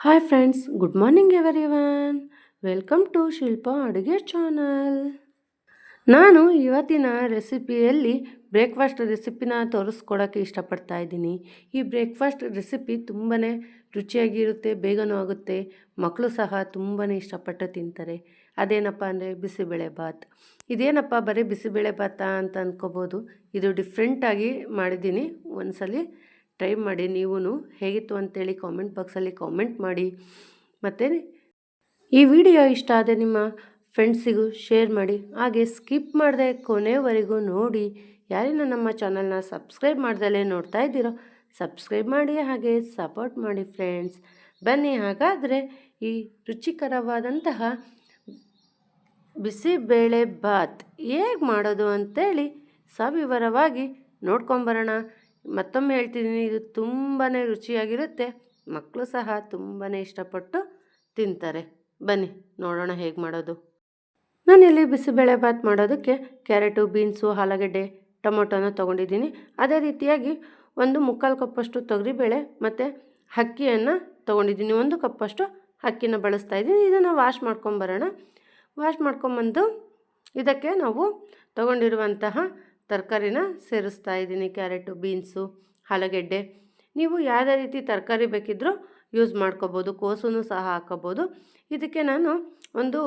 Hi friends good morning every everyone welcome to Shilpa ಅಡುಗೆ channel ನಾನು ಇವತ್ತಿನ ರೆಸಿಪಿಯಲ್ಲಿ breakfast ರೆಸಿಪಿನ ತೋರಿಸ್ಕೊಡೋಕ್ಕೆ ಇಷ್ಟಪಡ್ತಾ ಇದ್ದೀನಿ. ಈ ಬ್ರೇಕ್ಫಾಸ್ಟ್ ರೆಸಿಪಿ ತುಂಬಾ ರುಚಿಯಾಗಿರುತ್ತೆ, ಬೇಗನೂ ಆಗುತ್ತೆ ಮಕ್ಕಳು ಸಹ ತುಂಬಾ ಇಷ್ಟಪಟ್ಟು ತಿಂತಾರೆ. ಅದೇನಪ್ಪ ಅಂದರೆ ಬಿಸಿಬೇಳೆ ಬಾತ್ ಇದೇನಪ್ಪ ಬರೀ ಬಿಸಿಬೇಳೆ ಭಾತ ಅಂತ ಅಂದ್ಕೋಬೋದು ಇದು ಡಿಫ್ರೆಂಟಾಗಿ ಮಾಡಿದ್ದೀನಿ. ಒಂದ್ಸಲಿ ಟ್ರೈ ಮಾಡಿ ನೀವೂ ಹೇಗಿತ್ತು ಅಂತೇಳಿ ಕಾಮೆಂಟ್ ಬಾಕ್ಸಲ್ಲಿ ಕಾಮೆಂಟ್ ಮಾಡಿ. ಮತ್ತು ಈ ವಿಡಿಯೋ ಇಷ್ಟ ಆದರೆ ನಿಮ್ಮ ಫ್ರೆಂಡ್ಸಿಗೂ ಶೇರ್ ಮಾಡಿ. ಹಾಗೆ ಸ್ಕಿಪ್ ಮಾಡದೆ ಕೊನೆವರೆಗೂ ನೋಡಿ. ಯಾರಿನ ನಮ್ಮ ಚಾನಲ್ನ ಸಬ್ಸ್ಕ್ರೈಬ್ ಮಾಡ್ದಲೇ ನೋಡ್ತಾ ಇದ್ದೀರೋ ಸಬ್ಸ್ಕ್ರೈಬ್ ಮಾಡಿ ಹಾಗೆ ಸಪೋರ್ಟ್ ಮಾಡಿ ಫ್ರೆಂಡ್ಸ್ ಬನ್ನಿ ಹಾಗಾದರೆ ಈ ರುಚಿಕರವಾದಂತಹ ಬಿಸಿಬೇಳೆ ಬಾತ್ ಹೇಗೆ ಮಾಡೋದು ಅಂತೇಳಿ ಸವಿವರವಾಗಿ ನೋಡ್ಕೊಂಬರೋಣ. ಮತ್ತೊಮ್ಮೆ ಹೇಳ್ತಿದ್ದೀನಿ, ಇದು ತುಂಬಾ ರುಚಿಯಾಗಿರುತ್ತೆ. ಮಕ್ಕಳು ಸಹ ತುಂಬಾ ಇಷ್ಟಪಟ್ಟು ತಿಂತಾರೆ. ಬನ್ನಿ, ನೋಡೋಣ ಹೇಗೆ ಮಾಡೋದು. ನಾನಿಲ್ಲಿ ಬಿಸಿಬೇಳೆ ಬಾತ್ ಮಾಡೋದಕ್ಕೆ ಕ್ಯಾರೆಟು, ಬೀನ್ಸು, ಆಲೂಗಡ್ಡೆ, ಟೊಮೊಟೊನ ತೊಗೊಂಡಿದ್ದೀನಿ. ಅದೇ ರೀತಿಯಾಗಿ ಒಂದು ಮುಕ್ಕಾಲು ಕಪ್ಪಷ್ಟು ತೊಗರಿಬೇಳೆ ಮತ್ತು ಅಕ್ಕಿಯನ್ನು ತೊಗೊಂಡಿದ್ದೀನಿ. ಒಂದು ಕಪ್ಪಷ್ಟು ಅಕ್ಕಿನ ಬಳಸ್ತಾ ಇದ್ದೀನಿ. ಇದನ್ನು ವಾಶ್ ಮಾಡ್ಕೊಂಬರೋಣ. ವಾಶ್ ಮಾಡ್ಕೊಂಬಂದು ಇದಕ್ಕೆ ನಾವು ತಗೊಂಡಿರುವಂತಹ ತರಕಾರಿನ ಸೇರಿಸ್ತಾ ಇದ್ದೀನಿ, ಕ್ಯಾರೆಟು, ಬೀನ್ಸು ಆಲೂಗೆಡ್ಡೆ ನೀವು ಯಾವುದೇ ರೀತಿ ತರಕಾರಿ ಬೇಕಿದ್ದರೂ ಯೂಸ್ ಮಾಡ್ಕೋಬೋದು ಕೋಸೂ ಸಹ ಹಾಕೋಬೋದು. ಇದಕ್ಕೆ ನಾನು ಒಂದು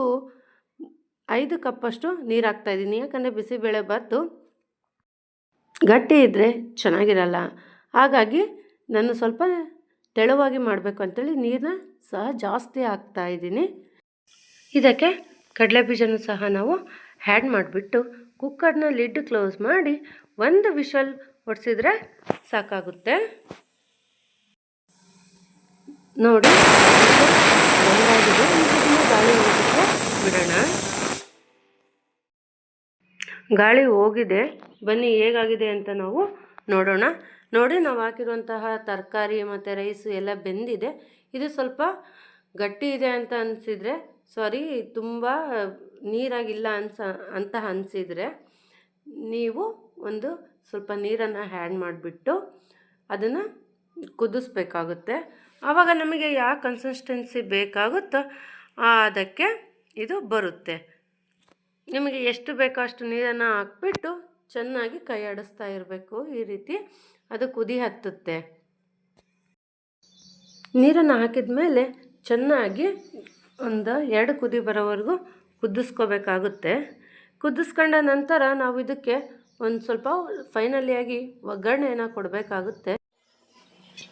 ಐದು ಕಪ್ಪಷ್ಟು ನೀರು ಹಾಕ್ತಾಯಿದ್ದೀನಿ ಯಾಕಂದರೆ ಬಿಸಿಬೇಳೆ ಬಾತು ಗಟ್ಟಿ ಇದ್ದರೆ ಚೆನ್ನಾಗಿರಲ್ಲ. ಹಾಗಾಗಿ ನಾನು ಸ್ವಲ್ಪ ತೆಳುವಾಗಿ ಮಾಡಬೇಕು ಅಂತೇಳಿ ನೀರನ್ನ ಸಹ ಜಾಸ್ತಿ ಹಾಕ್ತಾಯಿದ್ದೀನಿ ಇದಕ್ಕೆ ಕಡಲೆ ಬೀಜನೂ ಸಹ ನಾವು ಆ್ಯಡ್ ಮಾಡಿಬಿಟ್ಟು ಕುಕ್ಕರ್ನ ಲಿಡ್ ಕ್ಲೋಸ್ ಮಾಡಿ ಒಂದು ವಿಷಲ್ ಹೊಡೆಸಿದ್ರೆ ಸಾಕಾಗುತ್ತೆ. ನೋಡಿ ಗಾಳಿ ಹೋಗಿದ್ರೆ ಬಿಡೋಣ. ಗಾಳಿ ಹೋಗಿದೆ. ಬನ್ನಿ, ಹೇಗಾಗಿದೆ ಅಂತ ನಾವು ನೋಡೋಣ. ನೋಡಿ, ನಾವು ಹಾಕಿರುವಂತಹ ತರಕಾರಿ ಮತ್ತು ರೈಸು ಎಲ್ಲ ಬೆಂದಿದೆ. ಇದು ಸ್ವಲ್ಪ ಗಟ್ಟಿ ಇದೆ ಅಂತ ಅನಿಸಿದರೆ ಸಾರಿ ತುಂಬ ನೀರಾಗಿಲ್ಲ ಅನ್ಸ, ಅಂತ ಅನಿಸಿದರೆ ನೀವು ಒಂದು ಸ್ವಲ್ಪ ನೀರನ್ನು ಹ್ಯಾಡ್ ಮಾಡಿಬಿಟ್ಟು ಅದನ್ನು ಕುದಿಸ್ಬೇಕಾಗುತ್ತೆ. ಆವಾಗ ನಮಗೆ ಯಾವ ಕನ್ಸಿಸ್ಟೆನ್ಸಿ ಬೇಕಾಗುತ್ತೋ ಅದಕ್ಕೆ ಇದು ಬರುತ್ತೆ. ನಿಮಗೆ ಎಷ್ಟು ಬೇಕೋ ಅಷ್ಟು ನೀರನ್ನು ಹಾಕ್ಬಿಟ್ಟು ಚೆನ್ನಾಗಿ ಕೈ ಆಡಿಸ್ತಾ ಇರಬೇಕು ಈ ರೀತಿ, ಅದು ಕುದಿ ಹತ್ತುತ್ತೆ. ನೀರನ್ನು ಹಾಕಿದ ಮೇಲೆ ಚೆನ್ನಾಗಿ ಒಂದು ಎರಡು ಕುದಿ ಬರೋವರೆಗೂ ಕುದಿಸ್ಕೋಬೇಕಾಗುತ್ತೆ. ಕುದಿಸ್ಕೊಂಡ ನಂತರ ನಾವು ಇದಕ್ಕೆ ಒಂದು ಸ್ವಲ್ಪ ಫೈನಲಿಯಾಗಿ ಒಗ್ಗರಣೆಯನ್ನು ಕೊಡಬೇಕಾಗುತ್ತೆ.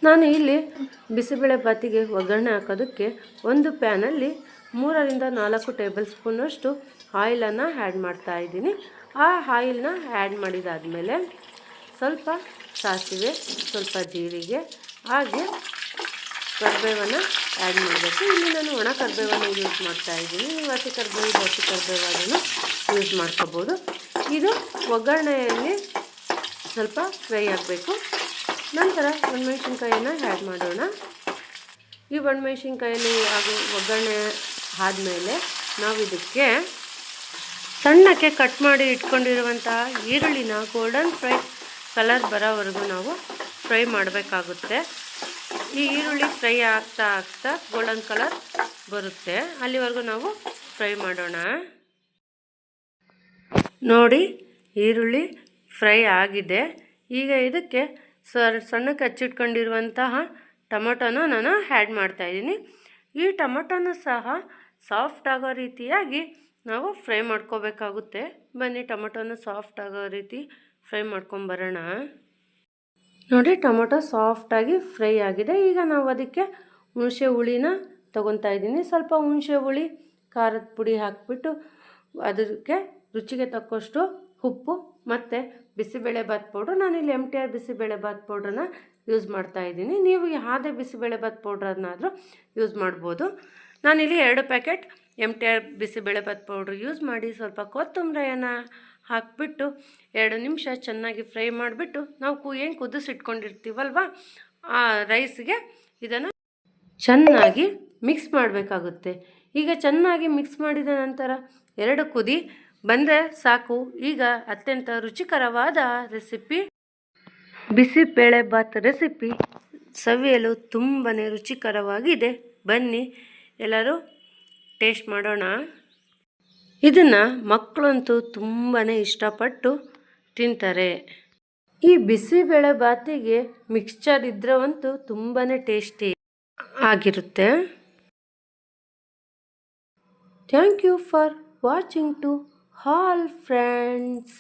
ನಾನು ಇಲ್ಲಿ ಬಿಸಿಬೇಳೆ ಬಾತಿಗೆ ಒಗ್ಗರಣೆ ಹಾಕೋದಕ್ಕೆ ಒಂದು ಪ್ಯಾನಲ್ಲಿ ಮೂರರಿಂದ ನಾಲ್ಕು ಟೇಬಲ್ ಸ್ಪೂನಷ್ಟು ಆಯಿಲನ್ನು ಆ್ಯಡ್ ಮಾಡ್ತಾ ಇದ್ದೀನಿ. ಆ ಆಯಿಲ್ನ ಆ್ಯಡ್ ಮಾಡಿದಾದಮೇಲೆ ಸ್ವಲ್ಪ ಸಾಸಿವೆ, ಸ್ವಲ್ಪ ಜೀರಿಗೆ, ಹಾಗೆ ಕರಿಬೇವನ್ನು ಆ್ಯಡ್ ಮಾಡಬೇಕು. ಇಲ್ಲಿ ನಾನು ಒಣ ಕರಿಬೇವನ್ನು ಯೂಸ್ ಮಾಡ್ತಾ ಇದ್ದೀನಿ. ನೀವು ಹಸಿ ಕರಿಬೇವು ಹಸಿ ಕರಿಬೇವು ಯೂಸ್ ಮಾಡ್ಕೋಬೋದು. ಇದು ಒಗ್ಗರಣೆಯಲ್ಲಿ ಸ್ವಲ್ಪ ಫ್ರೈ ಆಗಬೇಕು. ನಂತರ ಒಣಮೆಣ್ಸಿನ್ಕಾಯನ್ನು ಆ್ಯಡ್ ಮಾಡೋಣ. ಈ ಒಣಮೆಣ್ಸಿನ್ಕಾಯಲ್ಲಿ ಹಾಗೂ ಒಗ್ಗರಣೆ ಆದಮೇಲೆ ನಾವು ಇದಕ್ಕೆ ಸಣ್ಣಕ್ಕೆ ಕಟ್ ಮಾಡಿ ಇಟ್ಕೊಂಡಿರುವಂತಹ ಈರುಳ್ಳಿನ ಗೋಲ್ಡನ್ ಫ್ರೈ ಕಲರ್ ಬರೋವರೆಗೂ ನಾವು ಫ್ರೈ ಮಾಡಬೇಕಾಗುತ್ತೆ. ಈ ಈರುಳ್ಳಿ ಫ್ರೈ ಆಗ್ತಾ ಆಗ್ತಾ ಗೋಲ್ಡನ್ ಕಲರ್ ಬರುತ್ತೆ. ಅಲ್ಲಿವರೆಗೂ ನಾವು ಫ್ರೈ ಮಾಡೋಣ. ನೋಡಿ, ಈರುಳ್ಳಿ ಫ್ರೈ ಆಗಿದೆ. ಈಗ ಇದಕ್ಕೆ ಸಣ್ಣಕ್ಕೆ ಹಚ್ಚಿಟ್ಕೊಂಡಿರುವಂತಹ ಟೊಮೊಟೊನ ನಾನು ಆ್ಯಡ್ ಮಾಡ್ತಾಯಿದ್ದೀನಿ ಈ ಟೊಮೊಟೊನ ಸಹ ಸಾಫ್ಟ್ ಆಗೋ ರೀತಿಯಾಗಿ ನಾವು ಫ್ರೈ ಮಾಡ್ಕೋಬೇಕಾಗುತ್ತೆ. ಬನ್ನಿ, ಟೊಮೊಟೊನ ಸಾಫ್ಟ್ ಆಗೋ ರೀತಿ ಫ್ರೈ ಮಾಡ್ಕೊಂಬರೋಣ. ನೋಡಿ, ಟೊಮೊಟೊ ಸಾಫ್ಟಾಗಿ ಫ್ರೈ ಆಗಿದೆ. ಈಗ ನಾವು ಅದಕ್ಕೆ ಹುಣಸೆ ಹುಳಿನ ತೊಗೊತಾ ಇದ್ದೀನಿ. ಸ್ವಲ್ಪ ಹುಣಸೆ ಹುಳಿ, ಖಾರದ ಪುಡಿ ಹಾಕಿಬಿಟ್ಟು ಅದಕ್ಕೆ ರುಚಿಗೆ ತಕ್ಕಷ್ಟು ಉಪ್ಪು ಮತ್ತು ಬಿಸಿಬೇಳೆ ಬಾತ್ ನಾನು ನಾನಿಲ್ಲಿ M T R bisibele bath ಪೌಡ್ರನ್ನ use ಮಾಡ್ತಾ ಇದ್ದೀನಿ. ನೀವು ಯಾವುದೇ ಬಿಸಿಬೇಳೆ ಬಾತ್ ಪೌಡ್ರನ್ನಾದರೂ ಯೂಸ್ ಮಾಡ್ಬೋದು. ನಾನಿಲ್ಲಿ ಎರಡು packet M T R bisibele bath powder use ಮಾಡಿ ಸ್ವಲ್ಪ ಕೊತ್ತಂಬರಿಯನ್ನು ಹಾಕಿಬಿಟ್ಟು ಎರಡು ನಿಮಿಷ ಚೆನ್ನಾಗಿ ಫ್ರೈ ಮಾಡಿಬಿಟ್ಟು ನಾವು ಕು, ಏನು ಕುದಿಸಿಟ್ಕೊಂಡಿರ್ತೀವಲ್ವ, ಆ ರೈಸ್ಗೆ ಇದನ್ನು ಚೆನ್ನಾಗಿ ಮಿಕ್ಸ್ ಮಾಡಬೇಕಾಗುತ್ತೆ. ಈಗ ಚೆನ್ನಾಗಿ ಮಿಕ್ಸ್ ಮಾಡಿದ ನಂತರ ಎರಡು ಕುದಿ ಬಂದರೆ ಸಾಕು. ಈಗ ಅತ್ಯಂತ ರುಚಿಕರವಾದ ರೆಸಿಪಿ ಬಿಸಿಬೇಳೆ ಬಾತ್ ರೆಸಿಪಿ ಸವಿಯಲು ತುಂಬಾ ರುಚಿಕರವಾಗಿದೆ. ಬನ್ನಿ ಎಲ್ಲರೂ ಟೇಸ್ಟ್ ಮಾಡೋಣ. ಇದನ್ನು ಮಕ್ಕಳಂತೂ ತುಂಬಾ ಇಷ್ಟಪಟ್ಟು ತಿಂತಾರೆ. ಈ ಬಿಸಿಬೇಳೆ ಬಾತಿಗೆ ಮಿಕ್ಸ್ಚರ್ ಇದ್ರವಂತೂ ತುಂಬಾ ಟೇಸ್ಟಿ ಆಗಿರುತ್ತೆ. Thank you for watching to all friends